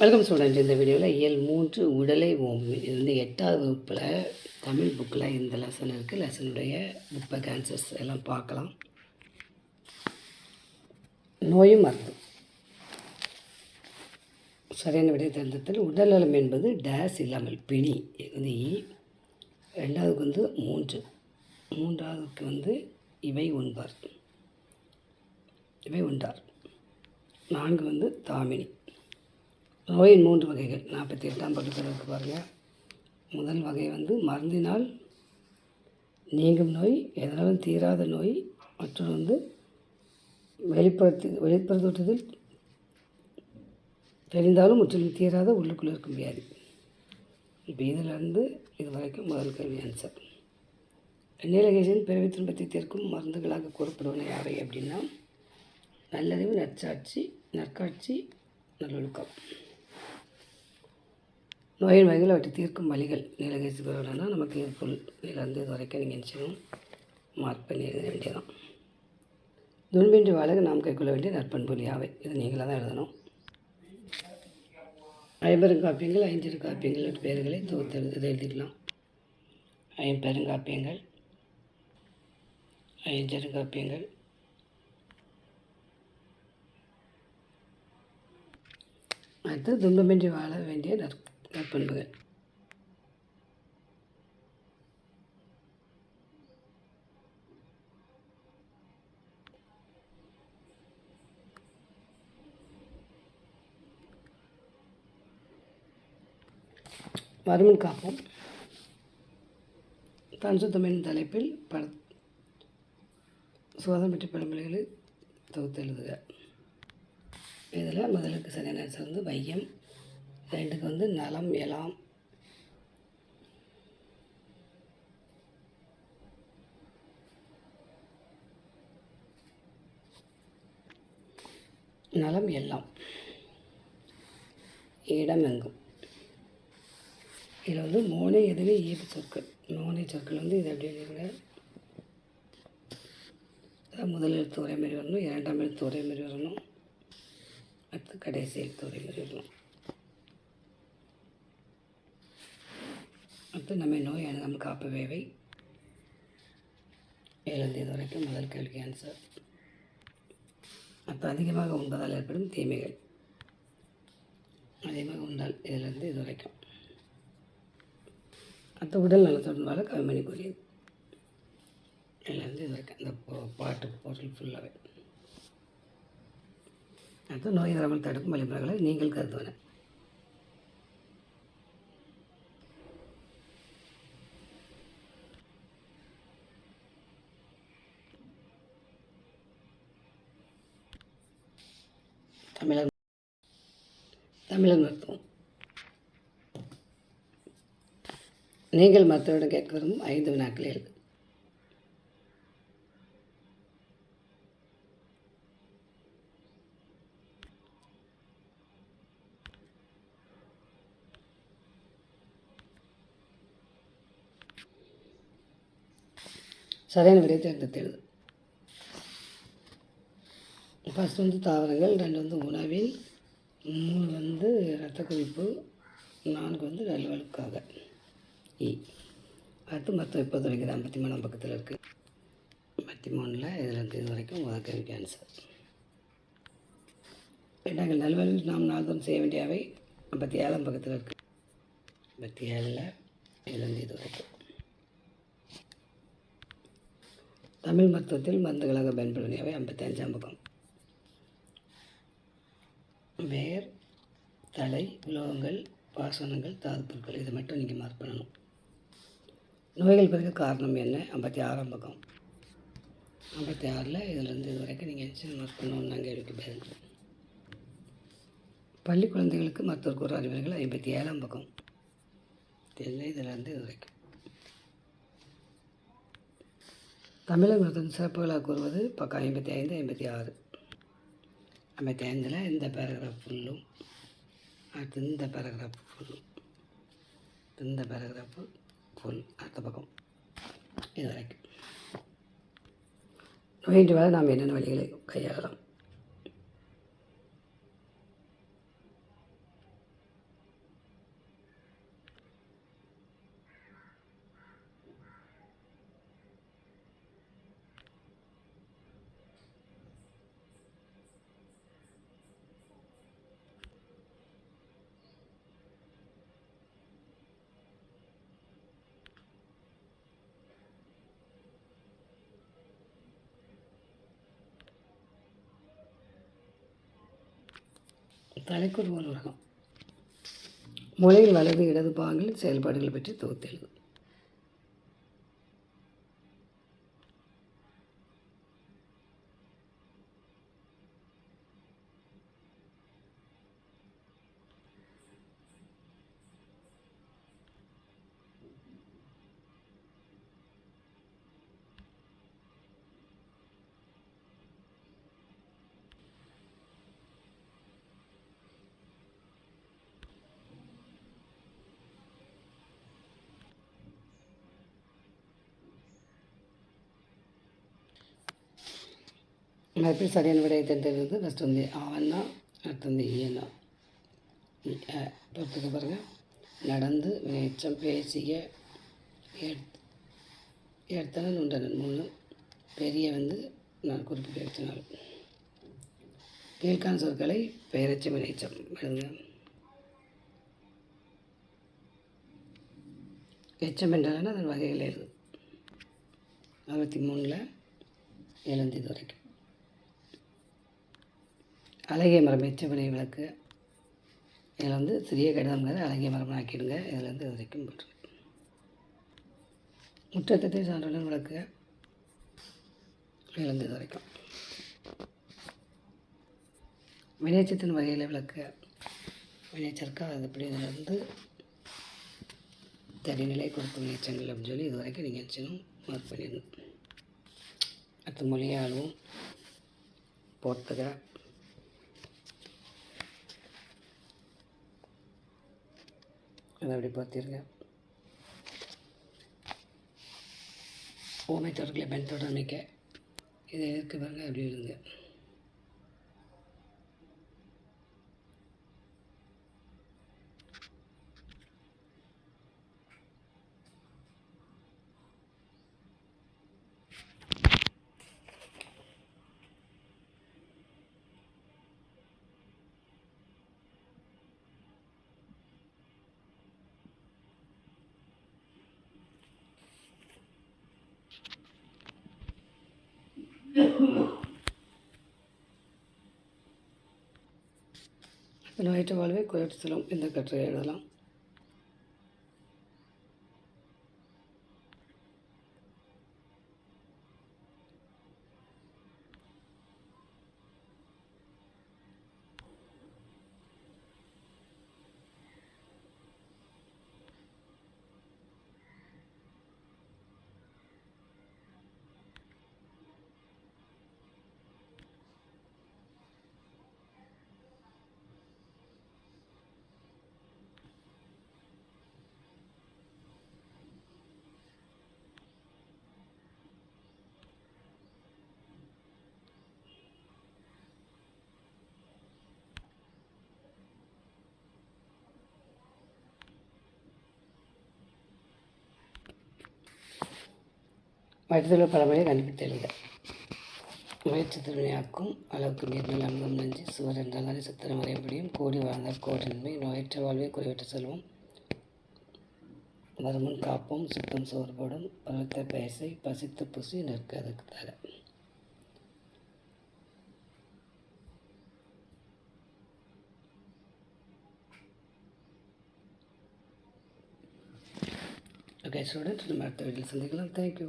Welcome student இந்த வீடியோவில் இயல் மூன்று உடலை ஓம்பு. இது வந்து எட்டாவது வகுப்பில் தமிழ் புக்கில் இந்த லெசன் இருக்குது லெசனுடைய புக் பேக் ஆன்சர்ஸ் எல்லாம் பார்க்கலாம். நோயும் மருந்து. சரியான விடை தேர்ந்தெடுத்தல் உடல்நலம் என்பது டேஸ் இல்லாமல் பிணி. இது வந்து இ. ரெண்டாவதுக்கு வந்து மூன்று. மூன்றாவதுக்கு வந்து இவை உண்பார். இவை உண்டார். நான்கு வந்து தாமினி. நோயின் மூன்று வகைகள். நாற்பத்தி எட்டாம் பட்டுக்கிறதுக்கு பாருங்கள் முதல் வகை வந்து மருந்தினால் நீங்கும் நோய் எதனாலும் தீராத நோய் மற்றொரு வந்து வெளிப்புறத்து வெளிப்புறத்தோட்டத்தில் தெரிந்தாலும் முற்றிலும் தீராத உள்ளுக்குள்ளே இருக்கும் வியாதி. இப்போ இதிலிருந்து இது வரைக்கும் முதல் கேள்வி ஆன்சர் நீலகேசன் பிறவி துன்பத்தை தீர்க்கும் மருந்துகளாக கூறப்படுவன யாவை அப்படின்னா நல்லறிவு நற்சாட்சி நற்காட்சி நல்லொழுக்கம். நோயின் வகையில் அவற்றை தீர்க்கும் வழிகள் நீலகேசி குரல்னா நமக்கு இது ஃபுல் இதிலேருந்து இது வரைக்கும் நீங்கள் நினச்சிடும் மார்க் பண்ணி எழுத வேண்டியதான் துன்பின்றி வாழ நாம் கைக்கொள்ள வேண்டிய நற்பண்புலியாவை இது நீங்களாக தான் எழுதணும். ஐம்பெருங்காப்பியங்கள் ஐந்திரு காப்பியங்கள் பெயர்களை தொகுத்து எழுது இதை எழுதிக்கலாம் ஐம்பெருங்காப்பியங்கள் ஐஞ்சருங்காப்பியங்கள் அடுத்து துன்பமின்றி வாழ வேண்டிய நற் நற்பண்புகள் வருமன் காப்போம். தன் சுத்தம் தலைப்பில் பட சுவாதம் பெற்ற பழமொழிகளை தொகுத்து எழுதுக. இதில் முதலுக்கு சரியான சேர்ந்து வந்து வையம் ரெண்டுக்கு வந்து நலம் எலாம். நலம் எல்லாம். இடம் எங்கும். இதில் வந்து மோனை எதுவே ஈர்ப்பு சொற்கள். மோனை சொற்கள் வந்து இது எப்படி எழுதுங்க முதல் எழுத்து ஒரே மாதிரி வரணும் இரண்டாம் எழுத்து ஒரே மாதிரி வரணும் அடுத்து கடைசி எழுத்து ஒரே மாதிரி வரணும். அடுத்து நம்ம நோய் அணுகாமல் காப்பவேவை ஏழாம் இது வரைக்கும் முதல் கேள்விக்கு ஆன்சர் அப்போ அதிகமாக உண்பதால் ஏற்படும் தீமைகள். அதிகமாக உண்டால் இதிலிருந்து இது வரைக்கும். அடுத்த உடல் நலத்துடன் வாழ கவிமணி கூறியது. இதிலிருந்து இது வரைக்கும் இந்த பாட்டு பொருள் ஃபுல்லாகவே அடுத்து நோய் வராமல் தடுக்கும் வழிமுறைகளை நீங்கள் கருதுவன. தமிழர் தமிழர் மருத்துவம் நீங்கள் மருத்துவரிடம் கேட்க விரும்பும் ஐந்து வினாக்களே எழுது சரியான விடை தேர்ந்தெடுத்து எழுது. ஃபஸ்ட் வந்து தாவரங்கள் ரெண்டு வந்து உணவில் மூணு வந்து இரத்த கொதிப்பு நான்கு வந்து நல்வழுக்காக. இ. அடுத்து மற்ற இப்போது வரைக்கும் ஐம்பத்தி மூணாம் பக்கத்தில் இருக்குது ஐம்பத்தி மூணில் இதில் இருந்து இது வரைக்கும் முதல் கேள்விக்கு ஆன்சர் ரெண்டாங்கள் நல்வழியில் நாம் நாள்தோறும் செய்ய வேண்டியவை ஐம்பத்தி ஏழாம் பக்கத்தில் இருக்குது ஐம்பத்தி ஏழில் இதுலேருந்து இது வரைக்கும். தமிழ் மருத்துவத்தில் மருந்துகளாக பயன்படுத்தியவை ஐம்பத்தி அஞ்சாம் பக்கம். வேர் தலை உலோகங்கள் பாசனங்கள் தாது பொருட்கள் இதை மட்டும் நீங்கள் மார்க் பண்ணணும். நோய்கள் பிறகு காரணம் என்ன? ஐம்பத்தி ஆறாம் பக்கம். ஐம்பத்தி ஆறில் இதிலேருந்து இது வரைக்கும் நீங்கள் என்ன மார்க் பண்ணணும் நாங்கள் எடுக்க பதில் பள்ளி குழந்தைகளுக்கு மருத்துவர் கூற அறிவுரைகள் ஐம்பத்தி ஏழாம் பக்கம். தெரியல இதிலேருந்து இது வரைக்கும். தமிழக மருத்துவம் சிறப்புகளாக கூறுவது பக்கம் ஐம்பத்தி ஐந்து ஐம்பத்தி ஆறு. நம்ம ஐந்தில் இந்த பேராகிராஃப் ஃபுல்லும் அடுத்து இந்த பேராகிராஃப் ஃபுல்லும் இந்த பேராகிராஃபு ஃபுல் அடுத்த பக்கம். இது வரைக்கும். நோயின்றி வர நாம் என்னென்ன வழிகளை கையாளலாம்? தலைக்குள் ஒரு உலகம். மூலையில் வலது இடது பாகங்களில் செயல்பாடுகள் பற்றி தொகுத்தெழுது நம்ம எப்படி சரியான விடையை தெரிஞ்சது ஃபஸ்ட் வந்து ஆவன்னா அடுத்து வந்து e ஈயனா பொறுத்துக்க e, பாருங்கள் நடந்து வினைச்சம் பேசிய எடுத்தனன் உண்டனன் மூணு பெரிய வந்து நான் குறிப்பிட்டு எடுத்தனால். கீழ்கான் சொற்களை பெயரச்சம் வினைச்சம் எழுதுங்க. எச்சம் என்றாலும் அதன் வகைகள் எழுது. அறுபத்தி மூணில் எழுந்தது வரைக்கும். அழகிய மரம் எச்சவினை விளக்கு. இதில் வந்து சிறிய கடிதங்கிறது அழகிய மரம் ஆக்கிடுங்க. இதில் இது வரைக்கும் போட்டு. முற்றத்தை சான்றுடன் விளக்கு. இதிலேருந்து இது வரைக்கும். வினைச்சத்தின் வகையில் விளக்கு. வினைச்சற்கா அது எப்படி இதிலேருந்து தனிநிலை கொடுக்கும் வினைச்சங்கள் அப்படின்னு சொல்லி இது வரைக்கும் நீங்கள் வச்சுக்கணும் மார்க் பண்ணிடணும். அடுத்து மொழியாகவும் போர்த்துக அதை அப்படி பார்த்திருங்க ஓமை தொடர்களை பயன்தொடர் அமைக்க இது எதிர்க்கு பாருங்கள் அப்படி இருங்க நோயற்ற வாழ்வை குறைத்து செல்லும் இந்த கட்டுரை எழுதலாம் வயதில் பழமொழியை கண்டுபிடித்து முயற்சி திறமையாக்கும் அளவுக்கு நீர்மேல் அமுதம் நஞ்சு சுவர் என்றால் சித்திரம் வரையப்படியும் கோடி வாழ்ந்தால் கோடின்மை நோயற்ற வாழ்வை குறைவற்ற செல்வம். வருமுன் காப்போம் சுத்தம் சோர்படும் பருவத்த பேசை பசித்து புசி நிற்க அதுக்கு தர ஓகே ஸ்டூடெண்ட் நம்ம அடுத்த வீட்டில் சந்திக்கலாம். தேங்க்யூ